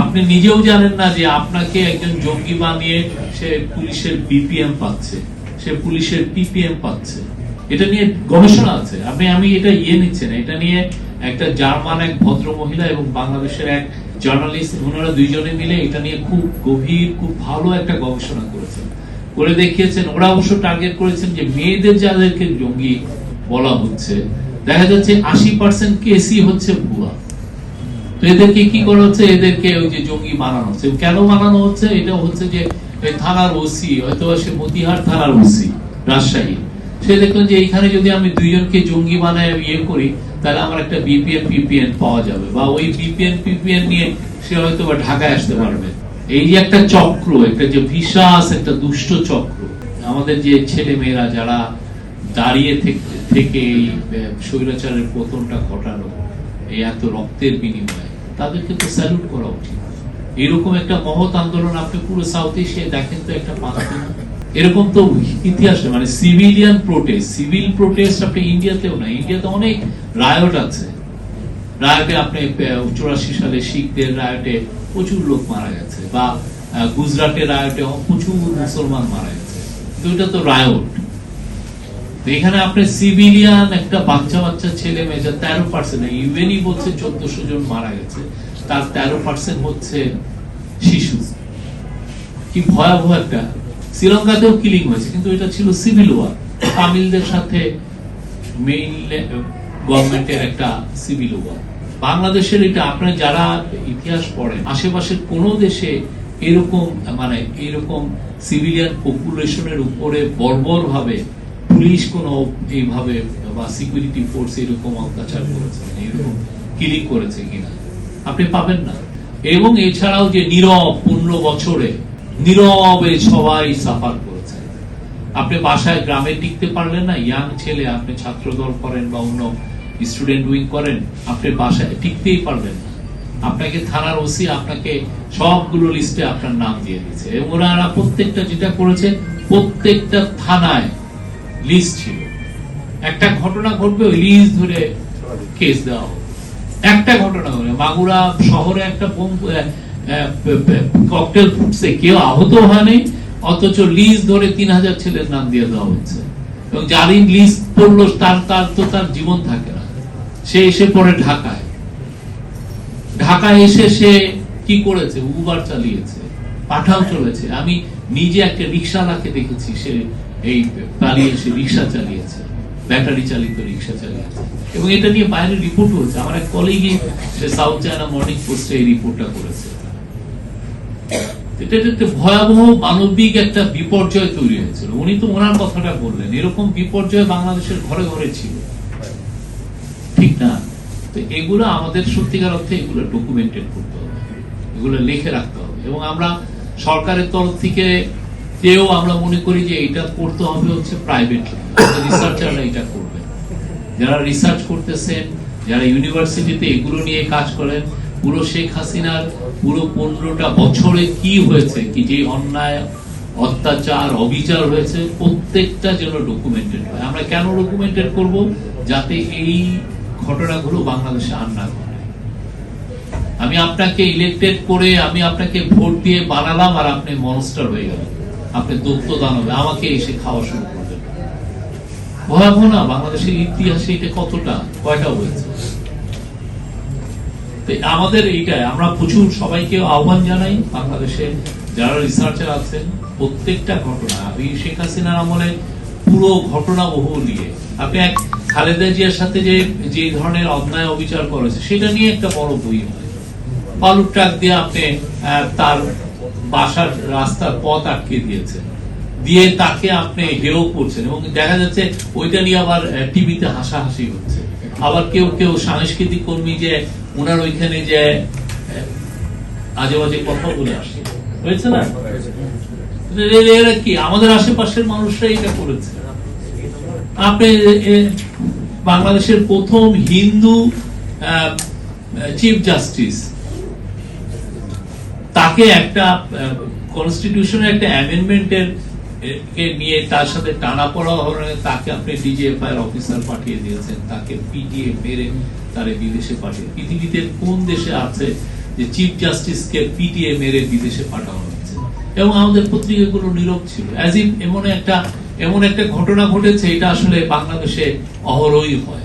আপনি নিজেও জানেন না যে আপনাকে একজন জঙ্গি বানিয়ে সে পুলিশের বিপিএম পাচ্ছে, সে পুলিশের পিপিএম পাচ্ছে। এটা নিয়ে গবেষণা আছে। আপনি আমি এটা ইয়ে নিচ্ছেন এটা নিয়ে একটা জার্মান এক ভদ্র মহিলা এবং বাংলাদেশের এক জার্নালিস্ট, ওনারা দুইজনে মিলে এটা নিয়ে খুব গভীর, খুব ভালো একটা গবেষণা করেছেন। করে দেখিয়েছেন, ওরা অবশ্য টার্গেট করেছেন যে মেয়েদের যাদেরকে জঙ্গি বলা হচ্ছে, দেখা যাচ্ছে আশি পার্সেন্ট কেসই হচ্ছে ভুয়া। এদেরকে কি করা হচ্ছে? এদেরকে ওই যে জঙ্গি বানানো হচ্ছে। কেন বানানো হচ্ছে? এটা হচ্ছে যে থানার ওসি হয়তো সে মতিহার থানার ওসি, রাজশাহী। সে দেখলেন যে এইখানে যদি আমি দুইজনকে জঙ্গি বানায় ইয়ে করি, তাহলে আমার একটা বিপিএন, পিপিএন পাওয়া যাবে। বা ওই বিপিএন, পিপিএন নিয়ে সে হয়তো বা ঢাকায় আসতে পারবে। এই যে একটা চক্র, একটা যে বিশ্বাস একটা দুষ্ট চক্র। আমাদের যে ছেলে মেয়েরা যারা দাঁড়িয়ে থেকে এই স্বৈরাচারের পতনটা ঘটানো এই এত রক্তের বিনিময়ে। তাদেরকে তো স্যালুট করা। উচিত এরকম একটা মহৎ আন্দোলন আপনি পুরো সাউথ এশিয়ায় দেখেন তো একটা পাচ্ছেন এরকম তো ইতিহাসে মানে সিভিলিয়ান প্রোটেস্ট সিভিল প্রোটেস্ট আপনি ইন্ডিয়াতেও না ইন্ডিয়াতে অনেক রায়ট আছে। রায়টে আপনি চৌরাশি সালে শিখদের রায়টে প্রচুর লোক মারা গেছে, বা গুজরাটের রায়টে প্রচুর মুসলমান মারা গেছে। তো এটা তো রায়ট এখানে আপনি সিভিলিয়ান একটা বাচ্চা বাচ্চা ছেলে মেয়ে তেরো পার্সেন্ট ইউএনই বলছে চোদ্দশো জন মারা গেছে, তার তেরো পার্সেন্ট হচ্ছে শিশু। কি ভয়াবহ একটা। শ্রীলঙ্কাতেও কিলিং হয়েছে, কিন্তু এটা ছিল সিভিল ওয়ার তামিলদের সাথে মেইন গভর্নমেন্টের একটা সিভিল ওয়ার বাংলাদেশের এটা, আপনারা যারা ইতিহাস পড়েন, আশেপাশের কোন দেশে এরকম মানে এরকম সিভিলিয়ান পপুলেশনের উপরে বর্বর ভাবে পুলিশ কোন এইভাবে বা সিকিউরিটি ফোর্স এরকম অত্যাচার করেছে এরকম কিলিং করেছে কিনা, আপনি পাবেন না। এবং এছাড়াও যে নীরব পনেরো বছরে নীরবে সবাই সাফার করেছে। আপনি বাসায় গ্রামে টিকতে পারলেন না ইয়াং ছেলে, আপনি ছাত্র দল করেন বা অন্য স্টুডেন্ট উইং করেন, আপনি বাসায় টিকতেই পারবেন না। আপনাকে থানার ওসি আপনাকে সবগুলো লিস্টে আপনার নাম দিয়ে দিয়েছে। এবং ওনারা প্রত্যেকটা যেটা করেছে, প্রত্যেকটা থানায় লিস্ট ছিল। একটা ঘটনা ঘটবে, ওই লিস্ট ধরে কেস দেওয়া হবে। একটা ঘটনা মাগুরা শহরে একটা ককটেল ফুটছে। কেউ আহত হয়নি, অথচ লিজ ধরে তিন হাজার ছেলের নাম দিয়ে দেওয়া এবং যারই লিজ পড়ল, তার তার তো তার জীবন থাকে না। সে এসে পড়ে ঢাকায়। ঢাকায় এসে সে কি করেছে? উবার চালিয়েছে, পাঠাও চলেছে। আমি নিজে একটা রিক্সাওয়ালাকে দেখেছি, সে এই পালিয়ে সে রিক্সা চালিয়েছে ব্যাটারি চালিত রিক্সা চালিয়েছে। এবং এটা নিয়ে বাইরে রিপোর্ট হয়েছে। আমার এক কলিগই সে সাউথ চায়না মর্নিং পোস্টে এই রিপোর্টটা করেছে। এটা একটা ভয়াবহ মানবিক একটা বিপর্যয় তৈরি হয়েছিল। উনি তো ওনার কথাটা বললেন। এরকম বিপর্যয় বাংলাদেশের ঘরে ঘরে ছিল। ঠিক না? তো এগুলো আমাদের সত্যিকার অর্থে এগুলো ডকুমেন্টেড করতে হবে। এগুলো লিখে রাখতে হবে। এবং আমরা সরকারের তরফ থেকে কেউ আমরা মনে করি যে এটা করতে হবে হচ্ছে প্রাইভেট রিসার্চাররা এটা করবে। যারা রিসার্চ করতেছেন, যারা ইউনিভার্সিটিতে এগুলো নিয়ে কাজ করেন, পুরো শেখ হাসিনার পুরো পনেরোটা বছরে কি হয়েছে, কি যে অন্যায়, অত্যাচার, অবিচার হয়েছে, প্রত্যেকটা যেন ডকুমেন্টেড হয়। আমরা কেন ডকুমেন্টেড করব? যাতে এই ঘটনাগুলো বাংলাদেশে আর না আমি আপনাকে ইলেক্টেড করে আমি আপনাকে ভোট দিয়ে বানালাম আর আপনি মনস্টার হয়ে গেলেন। আপনি দত্ত দানবে আমাকে এসে খাওয়া শুরু করবেন ভয়াবহ না, বাংলাদেশের ইতিহাসে এটা কতটা, কয়টা হয়েছে? আমাদের এইটাই, আমরা প্রচুর সবাইকে আহ্বান জানাই, বাংলাদেশে যারা রিসার্চার আছেন, প্রত্যেকটা ঘটনা এই শেখ হাসিনার আমলে পুরো ঘটনা বহু নিয়ে। আপনি এক খালেদা জিয়ার সাথে যে যে ধরনের অন্যায় অবিচার করেছে, সেটা নিয়ে একটা বড় বই হয়। বালুর ট্রাক দিয়ে আপনি তার বাসার রাস্তার পথ আটকে দিয়েছেন দিয়ে তাকে আপনি হেও করছেন এবং দেখা যাচ্ছে ওইটা নিয়ে আবার টিভিতে হাসাহাসি হচ্ছে। আবার কেউ কেউ সাংস্কৃতিক কর্মী যে ওনার ওইখানে যে আজে বাজে কথা বলে আসে। হয়েছে না? এরা কি? আমাদের আশেপাশের মানুষরা এটা করেছে। আপনি বাংলাদেশের প্রথম হিন্দু চিফ জাস্টিস তাকে একটা কনস্টিটিউশনের একটা অ্যামেন্ডমেন্টের কে নিয়ে তার সাথে টানা পড়া হবে তাকে আপনি ডিজিএফআই অফিসার পাঠিয়ে দিয়েছেন, তাকে পিটিএ মেরে তারে বিদেশে পাঠিয়ে, পৃথিবীতে কোন দেশে আছে যে চিফ জাস্টিসকে পিটিএ মেরে বিদেশে পাঠানো হচ্ছে? এবং আমাদের পত্রিকাগুলো নীরব ছিল। অ্যাজ ইফ এমন একটা এমন একটা ঘটনা ঘটেছে, এটা আসলে বাংলাদেশে অহরহই হয়।